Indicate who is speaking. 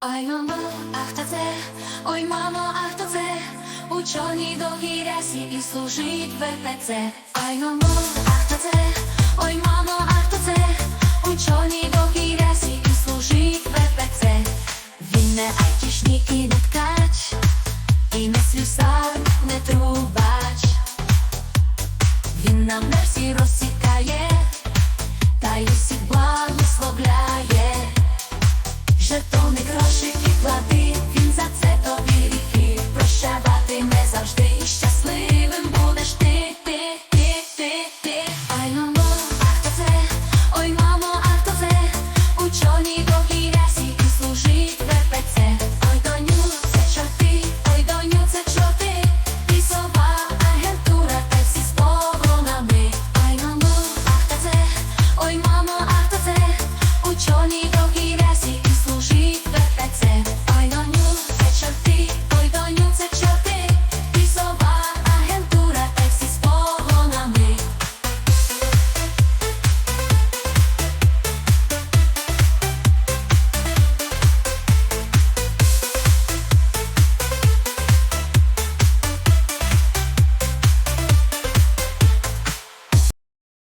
Speaker 1: Ой, мамо, а хто це, ой, мамо, а хто це, у чорній довгій і служить ВПЦ. Ой, мамо, а хто це, ой, мамо, а хто це, у чорній довгій рясі і служить ВПЦ. Він не айтішник і не ткач, і не слюсар, жетони, гроші і клади, він за це тобі ріки, прощавати не завжди.